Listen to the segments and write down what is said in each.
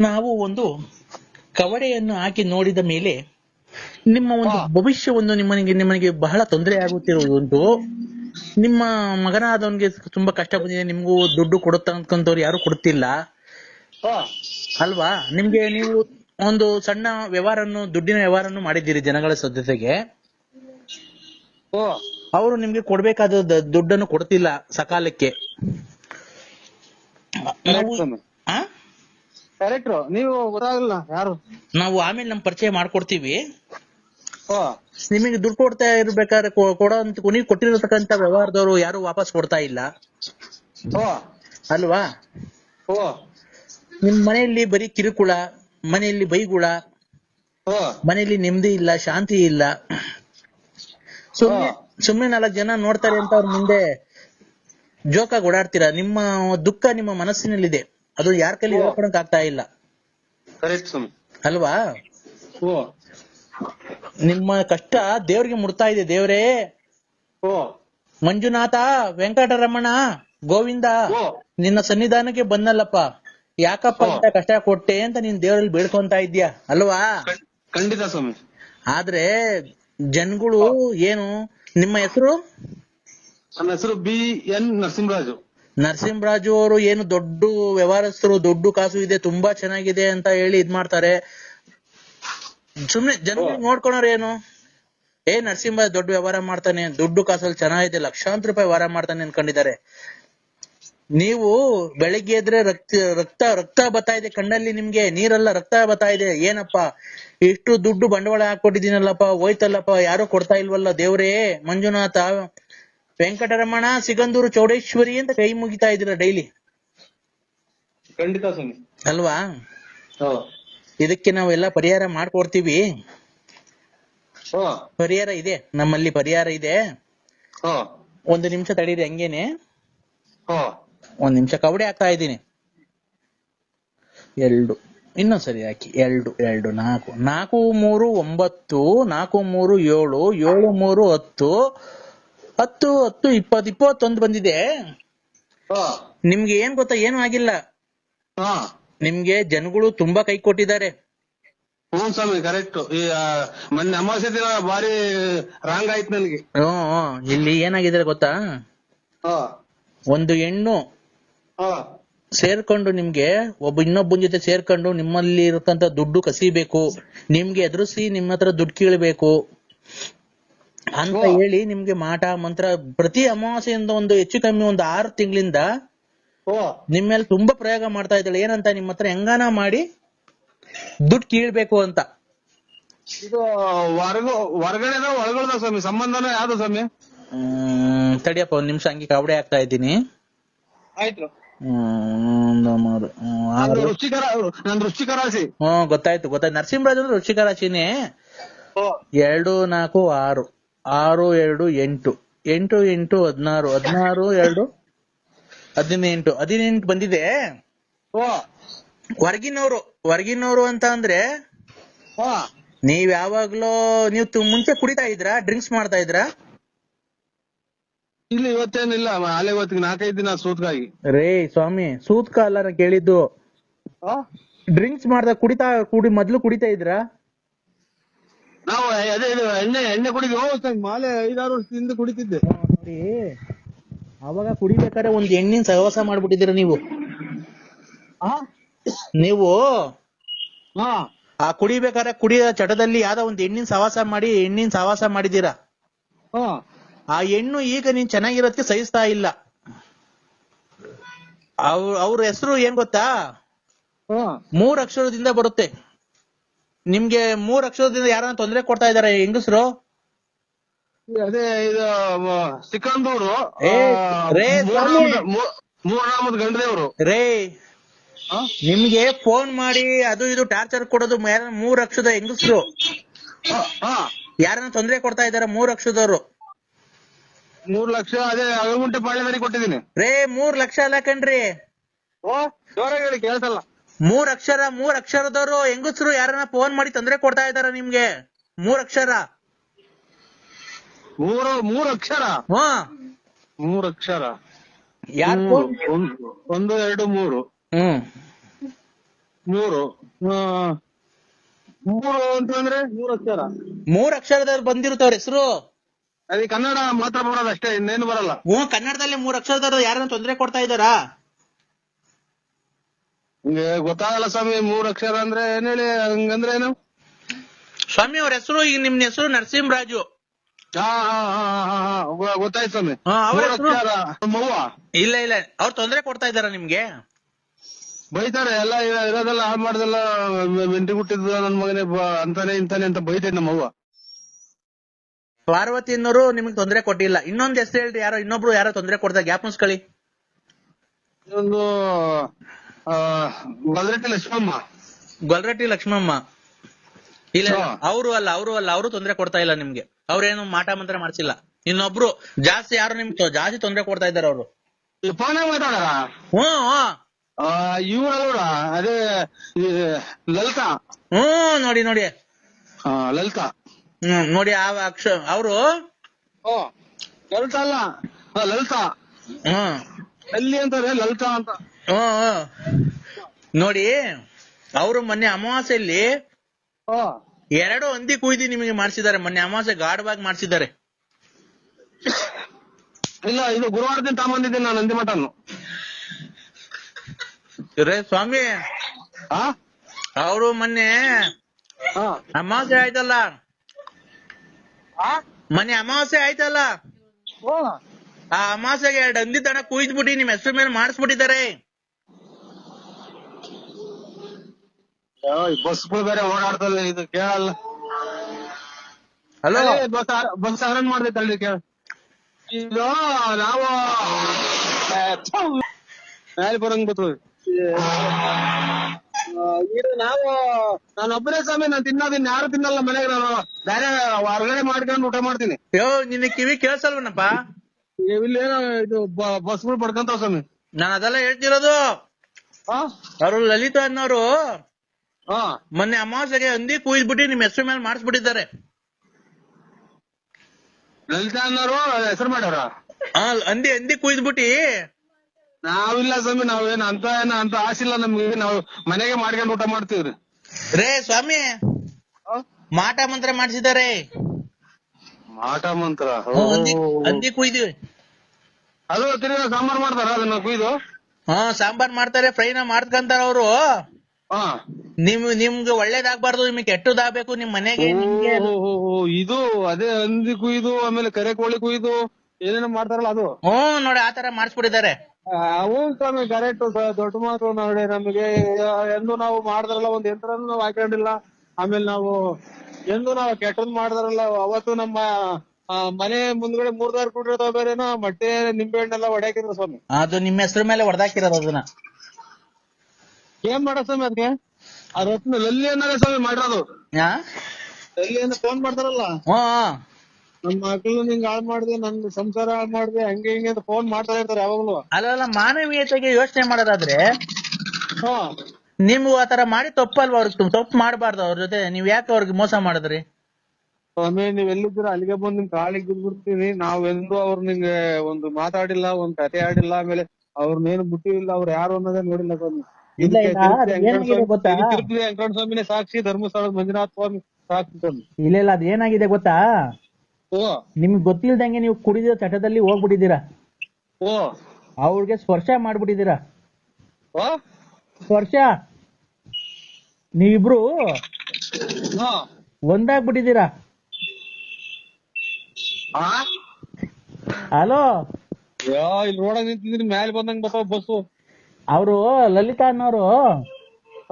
ನಾವು ಒಂದು ಕವಡೆಯನ್ನು ಹಾಕಿ ನೋಡಿದ ಮೇಲೆ ನಿಮ್ಮ ಒಂದು ಭವಿಷ್ಯ ಭವಿಷ್ಯವನ್ನು ನಿಮ್ಮನಿಗೆ ನಿಮ್ಮನಿಗೆ ಬಹಳ ತೊಂದರೆ ಆಗುತ್ತಿರುವುದುಂಟು. ನಿಮ್ಮ ಮಗನಾದವನಿಗೆ ತುಂಬಾ ಕಷ್ಟ ಬಂದಿದೆ ನಿಮ್ಗೂ ದುಡ್ಡು ಕೊಡುತ್ತಂತವ್ರು ಯಾರು ಕೊಡ್ತಿಲ್ಲ. ಅಲ್ವಾ? ನಿಮ್ಗೆ ನೀವು ಒಂದು ಸಣ್ಣ ವ್ಯವಹಾರನ್ನು ದುಡ್ಡಿನ ವ್ಯವಹಾರನ್ನು ಮಾಡಿದ್ದೀರಿ ಜನಗಳ ಸದ್ಯತೆಗೆ. ಓ ಅವರು ನಿಮ್ಗೆ ಕೊಡ್ಬೇಕಾದ ದುಡ್ಡನ್ನು ಕೊಡ್ತಿಲ್ಲ ಸಕಾಲಕ್ಕೆ. ನಾವು ಗೊತ್ತಾಗಲ್ಲ ಯಾರು? ನಾವು ಆಮೇಲೆ ನಮ್ ಪರಿಚಯ ಮಾಡ್ಕೊಡ್ತೀವಿ. ಓ. ನಿಮಗೆ ದುಡ್ಡು ಕೊಡ್ತಾ ಇರ್ಬೇಕಾದ್ರೆ ಕೊ- ಕೊಡೋ ಅಂತ ನೀವು ಕೊಟ್ಟಿರತಕ್ಕಂತ ವ್ಯವಹಾರದವರು ಯಾರು ವಾಪಸ್ ಕೊಡ್ತಾ ಇಲ್ಲ. ಓ. ಅಲ್ವಾ? ಓ. ನಿಮ್ ಮನೆಯಲ್ಲಿ ಬರೀ ಕಿರುಕುಳ ಮನೆಯಲ್ಲಿ ಬೈಗುಳ ಓ. ಮನೆಯಲ್ಲಿ ನೆಮ್ಮದಿ ಇಲ್ಲ ಶಾಂತಿ ಇಲ್ಲ. ಸುಮ್ಮನೆ ಸುಮ್ಮನೆ ನಾಲ್ಕು ಜನ ನೋಡ್ತಾರೆ ಅಂತ ಅವ್ರ ಮುಂದೆ ಜೋಕಾಗಿ ಓಡಾಡ್ತೀರಾ? ನಿಮ್ಮ ದುಃಖ ನಿಮ್ಮ ಮನಸ್ಸಿನಲ್ಲಿದೆ. ಅದು ಯಾರ ಕೈಲಿ ಹೇಳ್ಕೊಡಕ್ ಆಗ್ತಾ ಇಲ್ಲ. ಅಲ್ವಾ? ಓ ನಿಮ್ಮ ಕಷ್ಟ ದೇವ್ರಿಗೆ ಮುಡ್ತಾ ಇದೆ ದೇವ್ರೇ. ಓ ಮಂಜುನಾಥ ವೆಂಕಟರಮಣ ಗೋವಿಂದ ನಿನ್ನ ಸನ್ನಿಧಾನಕ್ಕೆ ಬಂದಲ್ಲಪ್ಪ. ಯಾಕಪ್ಪ ಅಂತ ಕಷ್ಟ ಕೊಟ್ಟೆ ಅಂತ ನೀನ್ ದೇವರಲ್ಲಿ ಬೇಡ್ಕೊಂತ ಇದ್ಯಾ ಅಲ್ವಾ? ಖಂಡ್- ಖಂಡಿತ ಸ್ವಾಮಿ. ಆದ್ರೆ ಜನಗಳು ಏನು ನಿಮ್ಮ ಹೆಸರು? ನನ್ನ ಹೆಸರು ಬಿ ಎನ್ ನರಸಿಂಹರಾಜು. ನರಸಿಂಹರಾಜು ಅವರು ಏನು ದೊಡ್ಡ ವ್ಯವಹಾರಸ್ಥರು ದೊಡ್ಡ ಕಾಸು ಇದೆ ತುಂಬಾ ಚೆನ್ನಾಗಿದೆ ಅಂತ ಹೇಳಿ ಇದ್ ಮಾಡ್ತಾರೆ. ಸುಮ್ನೆ ಜನ ನೋಡ್ಕೊಳೋರು ಏನು? ಏ ನರಸಿಂಹ ದೊಡ್ಡ ವ್ಯವಹಾರ ಮಾಡ್ತಾನೆ ದುಡ್ಡು ಕಾಸಲ್ಲಿ ಚೆನ್ನಾಗಿದೆ ಲಕ್ಷಾಂತರ ರೂಪಾಯಿ ವ್ಯವಹಾರ ಮಾಡ್ತಾನೆ ಅನ್ಕೊಂಡಿದ್ದಾರೆ. ನೀವು ಬೆಳಿಗ್ಗೆ ಎದ್ರೆ ರಕ್ತ ರಕ್ತ ರಕ್ತ ಬತ್ತಾ ಇದೆ ಕಣ್ಣಲ್ಲಿ ನಿಮ್ಗೆ ನೀರಲ್ಲ ರಕ್ತ ಬರ್ತಾ ಇದೆ ಏನಪ್ಪ? ಇಷ್ಟು ದುಡ್ಡು ಬಂಡವಾಳ ಹಾಕೊಟ್ಟಿದ್ದೀನಲ್ಲಪ್ಪ ಹೋಯ್ತಲ್ಲಪ್ಪ ಯಾರು ಕೊಡ್ತಾ ಇಲ್ವಲ್ಲ ದೇವ್ರೇ ಮಂಜುನಾಥ ವೆಂಕಟರಮಣ ಸಿಗಂದೂರು ಚೌಡೇಶ್ವರಿ ಅಂತ ಕೈ ಮುಗಿತಾ ಇದ್ರ ಡೈಲಿ ಖಂಡಿತ ಸ್ವಾಮಿ. ಅಲ್ವಾ? ಇದಕ್ಕೆ ನಾವೆಲ್ಲ ಪರಿಹಾರ ಮಾಡ್ಕೊಡ್ತೀವಿ. ಪರಿಹಾರ ಇದೆ ನಮ್ಮಲ್ಲಿ ಪರಿಹಾರ ಇದೆ. ಒಂದು ನಿಮಿಷ ತಡೀರಿ ಹಂಗೇನೆ. ಒಂದ್ ನಿಮಿಷ ಕವಡೆ ಹಾಕ್ತಾ ಇದ್ದೀನಿ. ಎರಡು ಇನ್ನೊಂದ್ ಸರಿ ಹಾಕಿ. ಎರಡು ಎರಡು ನಾಲ್ಕು. ನಾಲ್ಕು ಮೂರು ಒಂಬತ್ತು ನಾಲ್ಕು ಮೂರು ಏಳು ಏಳು ಮೂರು ಹತ್ತು ಹತ್ತು ಹತ್ತು ಇಪ್ಪತ್ತು ಇಪ್ಪತ್ತೊಂದು ಬಂದಿದೆ. ನಿಮ್ಗೆ ಏನ್ ಗೊತ್ತಾ? ಏನು ಆಗಿಲ್ಲ. ನಿಮ್ಗೆ ಜನಗಳು ತುಂಬಾ ಕೈ ಕೊಟ್ಟಿದ್ದಾರೆ. ಹ್ಞೂ ಸ್ವಾಮಿ ಕರೆಕ್ಟ್ ಮೊನ್ನೆ ಅಮಾವಾಸ್ಯೆ ದಿನ ಭಾರಿ ರಾಂಗ್ ಆಯ್ತು ನನಗೆ. ಹ್ಮ್. ಇಲ್ಲಿ ಏನಾಗಿದೆ ಗೊತ್ತಾ? ಒಂದು ಹೆಣ್ಣು ಸೇರ್ಕೊಂಡು ನಿಮ್ಗೆ ಒಬ್ಬ ಇನ್ನೊಬ್ಬನ ಜೊತೆ ಸೇರ್ಕೊಂಡು ನಿಮ್ಮಲ್ಲಿ ಇರತಂತ ದುಡ್ಡು ಕಸಿಬೇಕು. ನಿಮ್ಗೆ ಎದುರಿಸಿ ನಿಮ್ಮ ಹತ್ರ ದುಡ್ಡು ಕೀಳ್ಬೇಕು. ಅಂತ ಹೇಳಿ ನಿಮ್ಗೆ ಮಾಟ ಮಂತ್ರ ಪ್ರತಿ ಅಮಾವಾಸ್ಯೆಯಿಂದ ಒಂದು ಹೆಚ್ಚು ಕಮ್ಮಿ ಒಂದು ಆರು ತಿಂಗಳಿಂದ ಓ ನಿಮ್ಮ ಮೇಲೆ ತುಂಬಾ ಪ್ರಯೋಗ ಮಾಡ್ತಾ ಇದ್ದಾಳೆ. ಏನಂತ ನಿಮ್ಮ ಹತ್ರ ಹೆಂಗಾನ ಮಾಡಿ ದುಡ್ಡು ಕೀಳ್ಬೇಕು ಅಂತ. ಇದು ಒಳಗಡೆ ಸ್ವಾಮಿ ಸಂಬಂಧನ ಯಾವ್ದು ಸ್ವಾಮಿ? ತಡಿಯಪ್ಪ ಒಂದ್ ನಿಮಿಷ ಹಂಗೆ ಕವಡೆ ಆಗ್ತಾ ಇದ್ದೀನಿ. ಆಯ್ತು. ಹ್ಮ್ ಗೊತ್ತಾಯ್ತು ಗೊತ್ತಾಯ್ತು. ನರಸಿಂಹರಾಜ್ ಅಂದ್ರೆ ರುಚಿಕರಾಶಿನೇ ಎರಡು ನಾಲ್ಕು ಆರು. ಆರು ಎರಡು ಎಂಟು. ಎಂಟು ಎಂಟು ಹದಿನಾರು. ಹದಿನಾರು ಎರಡು ಹದಿನೆಂಟು. ಹದಿನೆಂಟು ಬಂದಿದೆ. ಓ ಹೊರಗಿನವರು ಹೊರಗಿನವರು ಅಂತ ಅಂದ್ರೆ ನೀವ್ ಯಾವಾಗ್ಲೂ ನೀವು ಮುಂಚೆ ಕುಡಿತಾ ಇದ್ರಾ? ಡ್ರಿಂಕ್ಸ್ ಮಾಡ್ತಾ ಇದ್ರಾ? ಇಲ್ಲಿ ಇವತ್ತೇನಿಲ್ಲ ಅಲೆ ಇವತ್ತಿಗೆ ನಾಲ್ಕೈದು ದಿನ ಸೂತ್ಕಾಗಿ ರೇ ಸ್ವಾಮಿ ಸೂತ್ಕ ಅಲ್ಲ ಕೇಳಿದ್ದು ಡ್ರಿಂಕ್ಸ್ ಮಾಡ್ದಾಗ ಕುಡಿತಾ ಕುಡಿ ಮೊದ್ಲು ಕುಡಿತಾ ಇದ್ರಾ? ನಾವು ಅದೇ ಇದು ಎಣ್ಣೆ ಎಣ್ಣೆ ಕುಡಿದ್ವಿ. ಮಾಲೆ ಐದಾರು ವರ್ಷದಿಂದ ಕುಡಿತಿದ್ದೆ. ನೋಡಿ. ಅವಾಗ ಕುಡಿಬೇಕಾದ್ರೆ ಒಂದ್ ಎಣ್ಣಿನ ಸಹವಾಸ ಮಾಡ್ಬಿಟ್ಟಿದ್ದೀರ ನೀವು? ಆ? ನೀವು ಹಾ. ಆ ಕುಡಿಬೇಕಾದ್ರೆ ಕುಡಿಯೋ ಚಟದಲ್ಲಿ ಯಾವ್ದೋ ಒಂದ್ ಹೆಣ್ಣಿನ ಸಹವಾಸ ಮಾಡಿ ಹೆಣ್ಣಿನ ಸಹವಾಸ ಮಾಡಿದೀರ ಹಾ. ಆ ಹೆಣ್ಣು ಈಗ ನೀನ್ ಚೆನ್ನಾಗಿರೋದಕ್ಕೆ ಸಹಿಸ್ತಾ ಇಲ್ಲ. ಅವ್ರ ಅವ್ರ ಹೆಸರು ಏನ್ ಗೊತ್ತಾ? ಹಾ. ಮೂರ್ ಅಕ್ಷರದಿಂದ ಬರುತ್ತೆ. ನಿಮ್ಗೆ ಮೂರ್ ಅಕ್ಷರದಿಂದ ಯಾರನ್ನ ತೊಂದರೆ ಕೊಡ್ತಾ ಇದಾರೆ ಹೆಂಗಸ್ರು? ಅದೇ ಇದು ಸಿಕ್ಕಂದೂರು ರೇ. ಮೂರ್ನಾಮದ ಗಂಡದೇವ್ರು ರೇ ನಿಮ್ಗೆ ಫೋನ್ ಮಾಡಿ ಅದು ಇದು ಟಾರ್ಚರ್ ಕೊಡೋದು ಮೂರ್ ಅಕ್ಷದ ಹೆಂಗಸ್ರು? ಹಾ ಯಾರನ್ನ ತೊಂದರೆ ಕೊಡ್ತಾ ಇದಾರೆ ಮೂರ್ ಅಕ್ಷದವ್ರು ಮೂರ್ ಲಕ್ಷ ಅದೇ ಅಗಲಗುಂಟೆ ಪಾಳ್ಯದಲ್ಲಿ ಕೊಟ್ಟಿದ್ದೀನಿ. ರೇ ಮೂರ್ ಲಕ್ಷ ಅಲ್ಲ ಕಣ್ರಿ. ಓ ಜೋರಾಗಿ ಹೇಳಿ ಕೇಳ್ಸಲ್ಲ. ಮೂರ್ ಅಕ್ಷರ ಮೂರ್ ಅಕ್ಷರದವರು ಹೆಂಗಸರು ಯಾರನ್ನ ಫೋನ್ ಮಾಡಿ ತೊಂದರೆ ಕೊಡ್ತಾ ಇದಾರ ನಿಮ್ಗೆ? ಮೂರ್ ಅಕ್ಷರ. ಮೂರು ಮೂರು ಅಕ್ಷರ? ಹ್ಮ್ ಮೂರ್ ಅಕ್ಷರ. ಯಾರ್ ಒಂದು- ಎರಡು ಮೂರು. ಹ್ಮ್. ಮೂರು ಆ, ಮೂರು ಅಂತಂದ್ರೆ ಮೂರ್ ಅಕ್ಷರ. ಮೂರ್ ಅಕ್ಷರದವ್ರು ಬಂದಿರುತ್ತೆ ಅವ್ರ ಹೆಸರು? ಅದೇ ಕನ್ನಡ ಮಾತ್ರ ಬರೋದು ಅಷ್ಟೇ ಇನ್ನೇನು ಬರಲ್ಲ. ಹ್ಞೂ ಕನ್ನಡದಲ್ಲಿ ಮೂರ್ ಅಕ್ಷರದವ್ರು ಯಾರನ್ನ ತೊಂದರೆ ಕೊಡ್ತಾ ಇದ್ದಾರಾ? ನಿಮ್ಗೆ ಗೊತ್ತಾಗಲ್ಲ ಸ್ವಾಮಿ ಮೂರ್ ಅಕ್ಷರ ಅಂದ್ರೆ ಏನ್ ಹೇಳಿ ಹಂಗಂದ್ರೆ ಏನು? ಸ್ವಾಮಿ ಅವ್ರ ಹೆಸರು ಈಗ ನಿಮ್ ಹೆಸರು ನರಸಿಂಹರಾಜು. ಹಾ ಹಾ ಹಾ ಹಾ ಹಾ ಗೊ- ಗೊತ್ತಾಯ್ತು ಸ್ವಾಮಿ. ಹಾ, ಅವ್ರ ಮೂರ್ ಹೆಸ್ರು? ಅಕ್ಷರ ಮವ್ವ ಇಲ್ಲ ಇಲ್ಲ ಅವ್ರು ತೊಂದ್ರೆ ಕೊಡ್ತಾ ಇದಾರ ನಿಮ್ಗೆ? ಬೈತಾರೆ ಎಲ್ಲ ಇರ- ಇರೋದೆಲ್ಲ ಹಾಳು ಮಾಡ್ದೆಲ್ಲ ಮೆಂಟಿ ಹುಟ್ಟಿದ್ದು ನನ್ ಮಗನೇ ಬ- ಅಂತಾನೆ ಇಂತಾನೆ ಅಂತ ಬೈತೈತೆ ನಮ್ಮ ಅವ್ವ. ಪಾರ್ವತಿ ಅನ್ನೋರು ನಿಮ್ಗೆ ತೊಂದ್ರೆ ಕೊಟ್ಟಿಲ್ಲ. ಇನ್ನೊಂದ್ ಹೆಸರು ಹೇಳ್ರಿ ಯಾರೋ ಇನ್ನೊಬ್ರು ಯಾರೋ ತೊಂದ್ರೆ ಕೊಡ್ತಾರೆ ಗ್ಯಾಪ್ ಮುಸ್ಕೊಳ್ಳಿ ಒಂದು ಆ ಗಲ್ರೆಟ್ಟಿ ಲಕ್ಷ್ಮಮ್ಮ. ಗೊಲ್ರಟ್ಟಿ ಲಕ್ಷ್ಮಮ್ಮ. ಇಲ್ಲ. ಅವರು ಅಲ್ಲ ಅವರು ಅಲ್ಲ ಅವರು ತೊಂದರೆ ಕೊಡ್ತಾ ಇಲ್ಲ ನಿಮ್ಗೆ. ಅವ್ರೇನು ಮಾಟ ಮಂತ್ರ ಮಾಡ್ಸಿಲ್ಲ. ಇನ್ನೊಬ್ರು ಜಾಸ್ತಿ ಯಾರು ನಿಮ್ಗೆ ಜಾಸ್ತಿ ತೊಂದರೆ ಕೊಡ್ತಾ ಇದ್ದಾರೆ ಅವರು. ಫೋನ್ ಮಾತಾಡಾರ ಹ್ಮ್ ಅದೇ ಲಲಿತಾ. ಹ್ಮ್ ನೋಡಿ ನೋಡಿ. ಲಲಿತಾ. ಹ್ಮ್ ನೋಡಿ ಆ ಅಕ್ಷ ಅವರು? ಲಲಿತಾ ಅಲ್ಲ. ಲಲಿತಾ. ಹ್ಮ್ ಅಲ್ಲಿ ಅಂತಾರೆ ಲಲಿತಾ ಅಂತ. ಹ್ಮ್. ನೋಡಿ ಅವರು ಮೊನ್ನೆ ಅಮಾವಾಸ್ಯಲ್ಲಿ ಎರಡು ಹಂದಿ ಕುಯ್ದಿ ನಿಮಗೆ ಮಾಡಿಸಿದ್ದಾರೆ. ಮೊನ್ನೆ ಅಮಾವಾಸ್ಯ ಗಾಢವಾಗಿ ಮಾಡಿಸಿದ್ದಾರೆ. ಇಲ್ಲ ಇದು ಗುರುವಾರ ದಿನ ತಗೊಂಬಂದಿದ್ದೀನಿ ನಾನು ನಂದಿ ಮಠನು. ರೇ ಸ್ವಾಮಿ. ಅವರು ಮೊನ್ನೆ ಅಮಾವಾಸ್ಯ ಆಯ್ತಲ್ಲ? ಮೊನ್ನೆ ಅಮಾವಾಸ್ಯ ಆಯ್ತಲ್ಲ? ಆ ಅಮಾವಾಸ್ಯೆಗೆ ಎರಡು ಹಂದಿ ತನ ಕುಯ್ದ್ಬಿಟ್ಟು ನಿಮ್ ಹೆಸರು ಮೇಲೆ ಮಾಡಿಸ್ಬಿಟ್ಟಿದ್ದಾರೆ. ಬಸ್ಗಳು ಬೇರೆ ಓಡಾಡ್ತದೆ ಇದು ಕೇಳಲ್ಲ. ಹಲೋ ಬಸ್ ಬಸ್ ಆರನ್ ಮಾಡ್ದೈತೆ ಅಲ್ಲಿ ಕೇಳ. ಇದು ನಾವು ಮೇಲೆ ಬರಂಗ್ ಬರ್ತದೆ ಇದು ನಾವು ನಾನು ಒಬ್ಬನೇ ಸ್ವಾಮಿ ನಾನು ತಿನ್ನೋದಿನ್ ಯಾರು ತಿನ್ನಲ್ಲ ಮನೆಗೆ ನಾನು. ಬೇರೆ ಹೊರಗಡೆ ಮಾಡ್ಕೊಂಡು ಊಟ ಮಾಡ್ತೀನಿ. ಯೋ ನಿನ್ನ ಕಿವಿ ಕೇಳ್ಸಲ್ವನಪ್ಪ? ಏನೋ ಇದು ಬಸ್ಗಳು ಪಡ್ಕೊಂತಾವ ಸ್ವಾಮಿ. ನಾನು ಅದೆಲ್ಲ ಹೇಳ್ತಿರೋದು. ಆ? ಅವರು ಲಲಿತಾ ಅನ್ನೋರು. ಮೊನ್ನೆ ಅಮಾವಾಸ್ಯೆಗೆ ಹಂದಿ ಕುಯ್ದ್ಬಿಟ್ಟು ನಿಮ್ ಹೆಸರು ಮೇಲೆ ಮಾಡಿಸ್ಬಿಟ್ಟಿದ್ದಾರೆ. ಲಲಿತಾ ಅನ್ನೋರು ಹೆಸರು ಮಾಡ್ಯಾರ? ಆ ಹಂದಿ ಹಂದಿ ಕುಯ್ದ್ಬಿಟ್ಟು. ನಾವಿಲ್ಲ ಸ್ವಾಮಿ ನಾವೇನು ಅಂತ ಏನ ಅಂತ ಆಸಿಲ್ಲ ನಮ್ಗೆ. ನಾವು ಮನೆಗೆ ಮಾಡ್ಕೊಂಡು ಊಟ ಮಾಡ್ತೀವ್ರಿ. ರೇ ಸ್ವಾಮಿ ಮಾಟ ಮಂತ್ರ ಮಾಡಿಸಿದ್ದಾರೆ. ಮಾಟ ಮಂತ್ರ? ಹಂದಿ ಹಂದಿ ಕುಯ್ದಿವಿ ಅದು ತಿರ್ಗಾ ಸಾಂಬಾರ್ ಮಾಡ್ತಾರ ಅದನ್ನ ಕುಯ್ದು? ಹಾ ಸಾಂಬಾರ್ ಮಾಡ್ತಾರೆ ಫ್ರೈನ ಮಾಡ್ಕಂತಾರ ಅವರು. ಹಾ. ನಿಮ್ ನಿಮ್ಗೆ ಒಳ್ಳೇದಾಗ್ಬಾರ್ದು ನಿಮ್ಗೆ ಕೆಟ್ಟದಾಗಬೇಕು ನಿಮ್ ಮನೆಗೆ ನಿಮ್ಗೆ ಇದು ಅದೇ ಹಂದಿ ಕುಯ್ದು ಆಮೇಲೆ ಕರೆ ಕೋಳಿ ಕುಯ್ದು ಏನೇನೋ ಮಾಡ್ತಾರಲ್ಲ ಅದು. ಹ್ಮ್ ನೋಡಿ ಆತರ ಮಾಡಿಸ್ಬಿಟ್ಟಿದ್ದಾರೆ. ಅವು ಸ್ವಾಮಿ ಕರೆಕ್ಟ್ ದೊಡ್ಡ ಮಾತು ನೋಡಿ ನಮಗೆ. ಎಂದು ನಾವು ಮಾಡಿದ್ರಲ್ಲ ಒಂದ್ ಯಂತ್ರನೂ ನಾವು ಹಾಕೊಂಡಿಲ್ಲ. ಆಮೇಲೆ ನಾವು ಎಂದು ನಾವು ಕೆಟ್ಟದ್ ಮಾಡಿದ್ರಲ್ಲ ಅವತ್ತು ನಮ್ಮ ಆ, ಮನೆ ಮುಂದ್ಗಡೆ ಮೂರ್ದಾರ್ ಕೊಟ್ಟಿರ್ತಾವ ಬೇರೆನೋ ಮೊಟ್ಟೆ ನಿಂಬೆ ಹಣ್ಣೆಲ್ಲ ಹೊಡ್ಯಾಕಿದ್ರು ಸ್ವಾಮಿ. ಅದು ನಿಮ್ಮ ಹೆಸರು ಮೇಲೆ ಹೊಡೆದಾಕಿರೋದು ಅದನ್ನ. ಏನ್ ಮಾಡೋ ಸ್ವಾಮಿ ಅದಕ್ಕೆ ಆ ರತ್ನ ಲಲ್ಲಿ ಅನ್ನೋದೇ ಸ್ವಾಮಿ ಮಾಡಿರೋದು. ಹಾ ಲಲ್ಲಿ ಅಂತ ಫೋನ್ ಮಾಡ್ತಾರಲ್ಲ? ಹ್ಮ್ ನನ್ ಮಕ್ಳು ನಿಂಗ್ ಹಾಳ್ ಮಾಡ್ದೆ ನನ್ ಸಂಸಾರ ಹಾಳ್ ಮಾಡ್ದೆ ಹಂಗೆ ಹಿಂಗೆ ಅಂತ ಫೋನ್ ಮಾಡ್ತಾ ಇರ್ತಾರೆ ಯಾವಾಗ್ಲೂ. ಅಲ್ಲ ಮಾನವೀಯತೆಗೆ ಯೋಚನೆ ಮಾಡೋದಾದ್ರೆ ಹಾ. ನಿಮ್ಗೂ ಆತರ ಮಾಡಿ ತಪ್ಪಲ್ವಾ ಅವ್ರಿಗೆ ತಪ್ಪು ಮಾಡಬಾರ್ದು ಅವ್ರ ಜೊತೆ. ನೀವ್ ಯಾಕೆ ಅವ್ರಿಗೆ ಮೋಸ ಮಾಡಿದ್ರಿ? ಸ್ವಾಮಿ ನೀವ್ ಎಲ್ಲಿದ್ದೀರ? ಅಲ್ಲಿಗೆ ಬಂದ್ ನಿಮ್ ಕಾಲಿಗೆ ಬಿದ್ಬಿಡ್ತೀನಿ. ನಾವೆಂದೂ ಅವ್ರ ನಿಂಗೆ ಒಂದು ಮಾತಾಡಿಲ್ಲ ಒಂದ್ ಕತೆ ಆಡಿಲ್ಲ ಆಮೇಲೆ ಅವ್ರನ್ನೇನು ಬಿಟ್ಟಿಲ್ಲ ಅವ್ರು ಯಾರು ಅನ್ನೋದೇ ನೋಡಿಲ್ಲ ಸ್ವಾಮಿ. ಇಲ್ಲ? ತಿರುಪತಿ ವೆಂಕಟ ಸ್ವಾಮಿನೇ ಸಾಕ್ಷಿ ಧರ್ಮಸ್ಥಳದ ಮಂಜುನಾಥ ಸ್ವಾಮಿ ಸಾಕ್ಷಿ ಇಲ್ಲ ಇಲ್ಲ ಅದ್ ಏನಾಗಿದೆ ಗೊತ್ತಾ? ನಿಮ್ಗೆ ಗೊತ್ತಿಲ್ದಂಗೆ ನೀವು ಕುಡಿದ ಚಟದಲ್ಲಿ ಹೋಗ್ಬಿಟ್ಟಿದ್ದೀರಾ? ಓ. ಅವ್ರಿಗೆ ಸ್ಪರ್ಶ ಮಾಡ್ಬಿಟ್ಟಿದ್ದೀರಾ? ಓ. ಸ್ಪರ್ಶ? ನೀವಿಬ್ರು ಒಂದಾಗ್ಬಿಟ್ಟಿದೀರ ಒಂದಾಗ್ಬಿಟ್ಟಿದ್ದೀರಾ? ಹಲೋ? ಇಲ್ಲಿ ರೋಡಾಗ ನಿಂತಿದ್ದೀನಿ ಮ್ಯಾಲೆ ಬಂದಂಗ್ ಬರ್ತಾವ ಬಸ್ಸು. ಅವರು ಲಲಿತಾ ಅನ್ನೋರು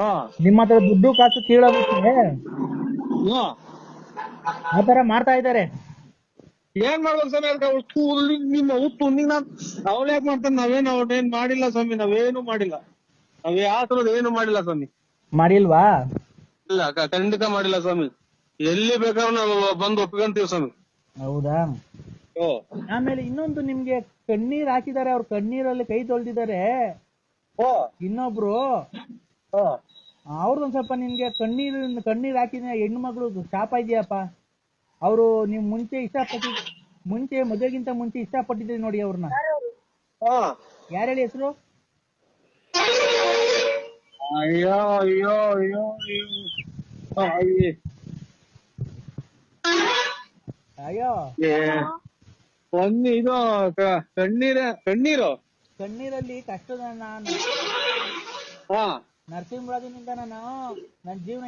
ಹಾ. ನಿಮ್ಮ ಹತ್ರ ದುಡ್ಡು ಕಾಸು ಕೀಳೋದಕ್ಕೆ ಆತರ ಮಾಡ್ತಾ ಇದ್ದಾರೆ. ಏನ್ ಮಾಡ್ಬೇಕು ಸ್ವಾಮಿ ಅದಕ್ಕೆ ಅವ್ಳ್ ಕೂದ್ಲಿಗ್ ನಿಮ್ಮ ನಾನ್ ಅವಳು ಯಾಕೆ ಮಾಡ್ತಾನೆ? ನಾವೇನು ಅವ್ರೇನ್ ಮಾಡಿಲ್ಲ ಸ್ವಾಮಿ ನಾವೇನು ಮಾಡಿಲ್ಲ. ನಾವ್ ಯಾವ ಏನು ಮಾಡಿಲ್ಲ ಸ್ವಾಮಿ. ಮಾಡಿಲ್ವಾ? ಇಲ್ಲ ಖಂಡಿತ ಮಾಡಿಲ್ಲ ಸ್ವಾಮಿ. ಎಲ್ಲಿ ಬೇಕಾದ್ರೂ ನಾವು ಬಂದು ಒಪ್ಕೊಂತೀವಿ ಸ್ವಾಮಿ. ಹೌದಾ? ಓ ಆಮೇಲೆ ಇನ್ನೊಂದು ನಿಮ್ಗೆ ಕಣ್ಣೀರ್ ಹಾಕಿದ್ದಾರೆ ಅವ್ರ ಕಣ್ಣೀರಲ್ಲಿ ಕೈ ತೊಳ್ದಿದ್ದಾರೆ. ಇನ್ನೊಬ್ರು ಅವ್ರದೊಂದ್ ಸ್ವಲ್ಪ ನಿನ್ಗೆ ಕಣ್ಣೀರ್ ಕಣ್ಣೀರ್ ಹಾಕಿದ ಹೆಣ್ಣು ಮಗಳು ಶಾಪ ಇದೆಯಪ್ಪ. ಅವರು ನೀವು ಮುಂಚೆ ಇಷ್ಟಪಟ್ಟಿ ಮುಂಚೆ ಮದುವೆಗಿಂತ ಮುಂಚೆ ಇಷ್ಟಪಟ್ಟಿದ್ರಿ ನೋಡಿ ಅವ್ರನ್ನ. ಯಾರ ಹೇಳಿ ಹೆಸರು? ಅಯ್ಯೋ ಅಯ್ಯೋ ಅಯ್ಯೋ ಅಯ್ಯೋ. ಒಂದ್ ಇದು ಕಣ್ಣೀರ ಕಣ್ಣೀರು. ಕಣ್ಣೀರಲ್ಲಿ ಕಷ್ಟದ ನಾನು. ನರಸಿಂಹರಾಜನಿಂದ ನಾನು. ನನ್ನ ಜೀವನ.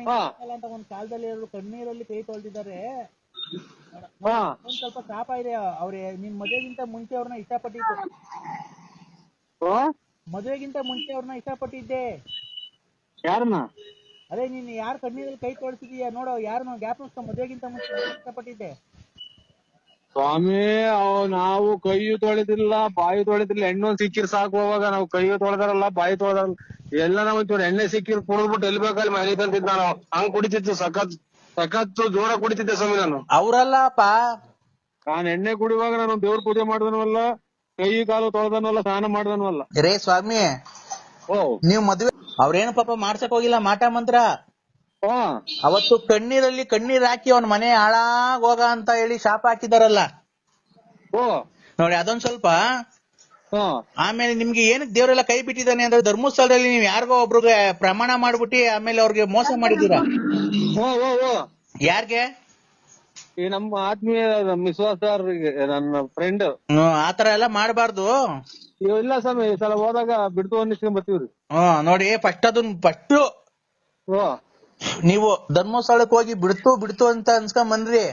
ಅಂತ ಒಂದ್ ಕಾಲದಲ್ಲಿ ಅವರು ಕಣ್ಣೀರಲ್ಲಿ ಕೈ ತೊಳ್ದಿದ್ದಾರೆ. ಒಂದ್ ಸ್ವಲ್ಪ ಶಾಪ ಇದೆ ಅವ್ರೆ ನಿನ್ ಮದುವೆಗಿಂತ ಮುಂಚೆ ಅವ್ರನ್ನ ಇಷ್ಟಪಟ್ಟಿದ್ದೆ? ಮದುವೆಗಿಂತ ಮುಂಚೆ ಅವ್ರನ್ನ ಇಷ್ಟಪಟ್ಟಿದ್ದೆ. ಯಾರನ್ನ? ಅದೇ ನೀನ್ ಯಾರ್ ಕಣ್ಣೀರಲ್ಲಿ ಕೈ ತೊಳ್ಸಿದೀಯ ನೋಡೋ ಯಾರನ್ನ ಗ್ಯಾಪ್ ಮದುವೆಗಿಂತ ಮುಂಚೆ ಇಷ್ಟಪಟ್ಟಿದ್ದೆ. ಸ್ವಾಮಿ ಅವ್ ನಾವು ಕೈಯು ತೊಳೆದಿಲ್ಲ ಬಾಯಿ ತೊಳೆದಿಲ್ಲ ಎಣ್ಣೆ ಸಿಕ್ಕಿರ್ ಸಾಕು ಅವಾಗ. ನಾವು ಕೈಯು ತೊಳೆದಾರಲ್ಲ ಬಾಯಿ ತೊಳೆದಾರಲ್ಲ. ಎಲ್ಲ ನಾವ್ ಒಂಚೂರು ಎಣ್ಣೆ ಸಿಕ್ಕಿರ್ ಕುಡಿದ್ಬಿಟ್ಟು ಎಲ್ಲಿ ಬೇಕಲ್ಲಿ ಮನೆ ತಂತಿದ್ದ ನಾನು. ಹಂಗ್ ಕುಡಿತಿತ್ತು ಸಖತ್ ಸಖತ್ತು ಜೋರ ಕುಡಿತಿದ್ದೆ ಸ್ವಾಮಿ ನಾನು. ಅವರಲ್ಲಪ್ಪ. ನಾನ್ ಎಣ್ಣೆ ಕುಡಿಯುವಾಗ ನಾನು ದೇವ್ರ ಪೂಜೆ ಮಾಡಿದನವಲ್ಲ ಕೈ ಕಾಲು ತೊಳೆದನವಲ್ಲ ಸ್ನಾನ ಮಾಡಿದನವಲ್ಲ ರೇ ಸ್ವಾಮಿ ಓ. ನೀವ್ ಮದ್ವೆ ಅವ್ರೇನು ಪಾಪ ಮಾಡ್ಸಕ್ ಹೋಗಿಲ್ಲ ಮಾಟ ಮಂತ್ರ. ಅವತ್ತು ಕಣ್ಣೀರಲ್ಲಿ ಕಣ್ಣೀರ್ ಹಾಕಿ ಅವನ್ ಮನೆ ಹಾಳಾಗ್ ಹೋಗ ಅಂತ ಹೇಳಿ ಶಾಪ ಹಾಕಿದಾರಲ್ಲ. ಓ ನೋಡಿ ಅದೊಂದ್ ಸ್ವಲ್ಪ. ಹಾ ಆಮೇಲೆ ನಿಮ್ಗೆ ಏನಕ್ಕೆ ದೇವರೆಲ್ಲ ಕೈ ಬಿಟ್ಟಿದ್ದಾನೆ ಅಂದ್ರೆ ಧರ್ಮಸ್ಥಳದಲ್ಲಿ ನೀವು ಯಾರಿಗೋ ಒಬ್ರಿಗೆ ಪ್ರಮಾಣ ಮಾಡ್ಬಿಟ್ಟಿ ಆಮೇಲೆ ಅವ್ರಿಗೆ ಮೋಸ ಮಾಡಿದೀರ ಓ ಓ ಓ ಯಾರ್ಗೆ? ಈ ನಮ್ಮ ಆತ್ಮೀಯ ವಿಶ್ವಾಸ ನನ್ನ ಫ್ರೆಂಡ್ ಆತರ ಎಲ್ಲ ಮಾಡಬಾರ್ದು. ಇಲ್ಲ ಸ್ವಾಮಿ ಈ ಸಲ ಹೋದಾಗ ಬಿಡ್ತು ಅನ್ನಿಸ್ಕೊಂಡ್ ಬರ್ತೀವ್ರಿ. ಹ್ಮ್ ನೋಡಿ ಫಸ್ಟ್ ಅದನ್ ಫಸ್ಟ್ ಓ ನೀವು ಧರ್ಮಸ್ಥಳಕ್ಕೆ ಹೋಗಿ ಬಿಡ್ತು ಬಿಡ್ತು ಅಂತ ಅನ್ಸ್ಕೊಂಡ್ ಬಂದ್ರಿ?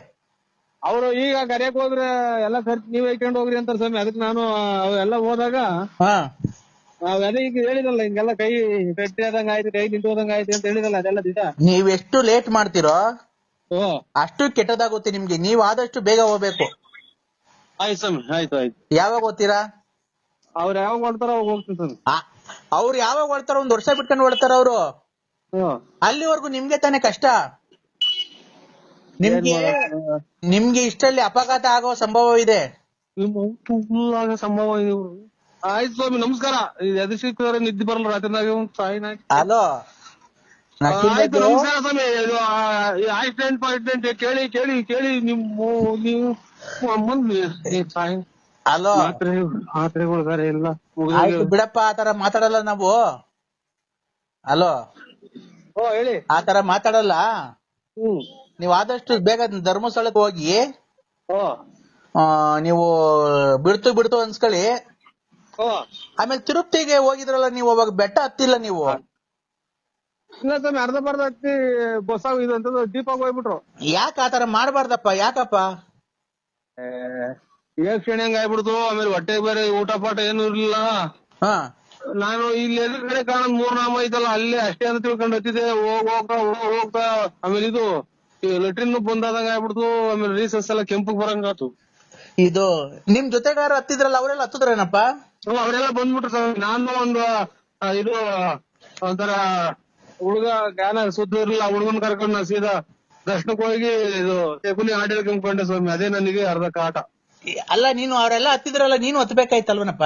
ಅವ್ರು ಈಗ ಕರೆಯಕ್ ಹೋದ್ರೆ ಎಲ್ಲ ಖರ್ಚು ನೀವ್ ಐಕೊಂಡ್ ಹೋಗ್ರಿ ಅಂತಾರ ಸ್ವಾಮಿ. ಅದಕ್ಕೆ ನಾನು ಅವೆಲ್ಲ ಹೋದಾಗ ಹಾ. ಅದೇ ಈಗ ಹೇಳಿದಲ್ಲ ಹಿಂಗೆಲ್ಲ ಕೈ ಗಟ್ಟಿ ಆದಂಗ ಆಯ್ತು ಕೈ ನಿಂತು ಹೋದಂಗ ಆಯ್ತು ಅಂತ ಹೇಳಿದಲ್ಲ ಅದೆಲ್ಲ ದಿಟ ನೀವ್ ಎಷ್ಟು ಲೇಟ್ ಮಾಡ್ತಿರೋ ಅಷ್ಟು ಕೆಟ್ಟದಾಗುತ್ತೆ ನಿಮ್ಗೆ. ನೀವ್ ಆದಷ್ಟು ಬೇಗ ಹೋಗ್ಬೇಕು. ಆಯ್ತು ಸ್ವಾಮಿ ಆಯ್ತು ಆಯ್ತು. ಯಾವಾಗ ಹೋಗ್ತೀರಾ? ಅವ್ರು ಯಾವಾಗ ಹೊಡ್ತಾರ ಅವಾಗ ಹೋಗ್ತೀನಿ ಸ್ವಾಮಿ. ಅವ್ರು ಯಾವಾಗ ಹೊಡ್ತಾರ ಒಂದ್ ವರ್ಷ ಬಿಟ್ಕೊಂಡು ಹೊಡ್ತಾರ ಅವ್ರು? ಅಲ್ಲಿವರೆಗೂ ನಿಮ್ಗೆ ತಾನೇ ಕಷ್ಟ? ನಿಮ್ಗೆ ನಿಮ್ಗೆ ಇಷ್ಟಲ್ಲಿ ಅಪಘಾತ ಆಗೋ ಸಂಭವ ಇದೆ? ಆಗ ಸಂಭವ ಇದೆ ಇವ್ರು. ಆಯ್ತು ಸ್ವಾಮಿ ನಮಸ್ಕಾರ. ಎದು ಸಿಕ್ಕಿದ್ರೆ ನಿದ್ದೆ ಬರಲ್ಲ ರಾತ್ರಿನಾಗ ಸಾಯಿನ ಅಲೋ ಆಯ್ತು ನಮಸ್ಕಾರ ಸ್ವಾಮಿ. ಇದು ಆಕ್ಸಿಡೆಂಟ್ ಪಾಕ್ಸಿಡೆಂಟ್ ಕೇಳಿ ಕೇಳಿ ಕೇಳಿ ನಿಮ್ಮ ನೀವು ಮುಂದೆ ಸಾಯಿ. ಹಲೋ? ಮಾತ್ರೆ ಮಾತ್ರೆಗಳು ಎಲ್ಲ ಆಯ್ತು ಬಿಡಪ್ಪ ಆತರ ಮಾತಾಡಲ್ಲ ನಾವು. ಅಲೋ ಓ ಹೇಳಿ. ತರ ಮಾತಾಡಲ್ಲ. ಹ್ಮ್. ನೀವ್ ಆದಷ್ಟು ಬೇಗ ಧರ್ಮಸ್ಥಳಕ್ಕೆ ಹೋಗಿ ಓ. ಆ, ನೀವು ಬಿಡ್ತು ಬಿಡ್ತು ಅನ್ಸ್ಕೊಳ್ಳಿ. ಓ. ಆಮೇಲೆ ತಿರುಪ್ತಿಗೆ ಹೋಗಿದ್ರಲ್ಲ ನೀವು ಅವಾಗ ಬೆಟ್ಟ ಹತ್ತಿಲ್ಲ ನೀವು? ಇಲ್ಲ ಸ್ವಾಮಿ ಅರ್ಧ ಬರ್ಧ ಹತ್ತಿ ಬಸ್ ಇದು ಅಂತ ದೀಪ ಹೋಗ್ಬಿಟ್ರು. ಯಾಕ ಆತರ ಮಾಡಬಾರ್ದಪ್ಪ ಯಾಕಪ್ಪ? ಏನ್ ಕ್ಷಣ ಹಂಗ ಆಗ್ಬಿಡ್ತು ಆಮೇಲೆ ಹೊಟ್ಟೆಗ್ ಬೇರೆ ಊಟ ಪಾಠ ಏನು ಇರ್ಲಿಲ್ಲ. ಹಾ. ನಾನು ಇಲ್ಲಿ ಎದುರುಗಡೆ ಕಾಣ ಮೂರ್ ನಾಮ ಐತಲ್ಲ ಅಲ್ಲೇ ಅಷ್ಟೇ ಅಂತ ತಿಳ್ಕೊಂಡು ಹತ್ತಿದೆ ಹೋಗ್ ಹೋಗ್ತಾ ಹೋಗ್ ಹೋಗ್ತಾ. ಆಮೇಲೆ ಇದು ಲೆಟ್ರಿನ್ ಬಂದಾದಂಗ ಆಗ್ಬಿಡ್ತು. ಆಮೇಲೆ ರೀಸಸ್ ಎಲ್ಲ ಕೆಂಪಗ್ ಬರಂಗಾತು ಇದು ನಿಮ್ ಜೊತೆಗಾರ ಹತ್ತಿದ್ರಲ್ಲ ಅವರೆಲ್ಲ ಹತ್ತಿದ್ರೇನಪ್ಪ? ಅವರೆಲ್ಲ ಬಂದ್ಬಿಟ್ರು ಸ್ವಾಮಿ ನಾನು ಒಂದು ಆ, ಇದು ಒಂಥರ ಹುಡುಗ ಜ್ಞಾನ ಸುದ್ದಿ ಇರ್ಲಿಲ್ಲ. ಹುಡುಗನ್ ಕರ್ಕೊಂಡು ನಾನು ಸೀದಾ ದರ್ಶನಕ್ಕೆ ಹೋಗಿ ಇದು ತೆಗುಲಿ ಆಟ ಹೇಳ್ಕೊಂಡ್ಕೊಂಡೆ ಸ್ವಾಮಿ. ಅದೇ ನನಗೆ ಅರ್ಧ ಕಾಟ. ಅಲ್ಲ ನೀನು ಅವರೆಲ್ಲ ಹತ್ತಿದ್ರಲ್ಲ ನೀನು ಹತ್ಬೇಕಾಯ್ತಲ್ವನಪ್ಪ?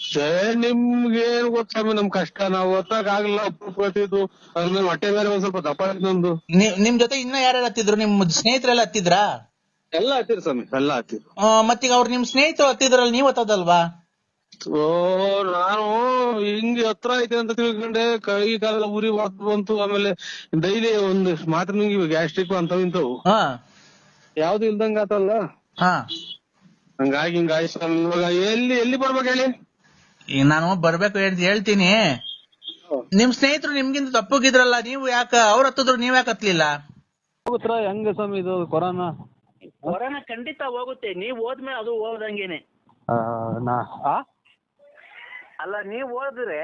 ಛೇ ನಿಮ್ಗೆ ಏನ್ ಗೊತ್ತ ಸ್ವಾಮಿ ನಮ್ ಕಷ್ಟ. ನಾವು ಒತ್ತಾಗ ಆಗಲ್ಲ ಬರ್ತಿದ್ದು ಅದ್ಮೇಲೆ ಹೊಟ್ಟೆ ಮೇಲೆ ಒಂದ್ ಸ್ವಲ್ಪ ದಪ್ಪ ಆಯ್ತು ನಂದು. ನಿಮ್ ಜೊತೆ ಇನ್ನ ಯಾರ್ಯಾರು ಹತ್ತಿದ್ರು? ನಿಮ್ ಸ್ನೇಹಿತರೆಲ್ಲ ಹತ್ತಿದ್ರ? ಎಲ್ಲ ಹತ್ತಿರ ಸ್ವಾಮಿ ಎಲ್ಲ ಹತ್ತಿರ ಆ, ಮತ್ತೀಗ ಅವ್ರು ನಿಮ್ ಸ್ನೇಹಿತರು ಹತ್ತಿದ್ರಲ್ಲಿ ನೀವ್ ಹತ್ತದಲ್ವಾ? ಓ ನಾನು ಹಿಂಗ್ ಹತ್ರ ಐತೆ ಅಂತ ತಿಳ್ಕೊಂಡೆ. ಕೈ ಕಾಲ ಉರಿ ವಾಕ್ ಬಂತು. ಆಮೇಲೆ ಡೈಲಿ ಒಂದು ಮಾತ್ರ ನುಂಗಿ ಗ್ಯಾಸ್ಟ್ರಿಕ್ ಅಂತವ್ ಇಂತವು ಹಾ. ಯಾವ್ದು ಇಲ್ದಂಗ ಆತಲ್ಲ? ಹಾ. ಹಂಗಾಗಿ ಹಿಂಗಾಯ್ತು ಸ್ವಾಮಿ. ಇವಾಗ ಎಲ್ಲಿ ಎಲ್ಲಿ ಬರ್ಬೇಕು ಹೇಳಿ? ಈಗ ನಾನು ಬರ್ಬೇಕು ಅಂತ ಹೇಳ್ತೀನಿ. ನಿಮ್ ಸ್ನೇಹಿತರು ನಿಮ್ಗಿಂತ ತಪ್ಪಗಿದ್ರಲ್ಲ ನೀವು ಯಾಕ ಅವ್ರ ಹತ್ತಿದ್ರು ನೀವ್ ಯಾಕೆ ಹತ್ಲಿಲ್ಲ? ಹೋಗುತ್ತಾ ಹೆಂಗ ಸ್ವಾಮಿ ಇದು ಕೊರೋನಾ? ಕೊರೋನಾ ಖಂಡಿತ ಹೋಗುತ್ತೆ. ನೀವ್ ಹೋದ್ಮೇಲೆ ಅದು ಹೋದಂಗೇನೆ. ನಾ ಅಲ್ಲ ನೀವ್ ಹೋದ್ರೆ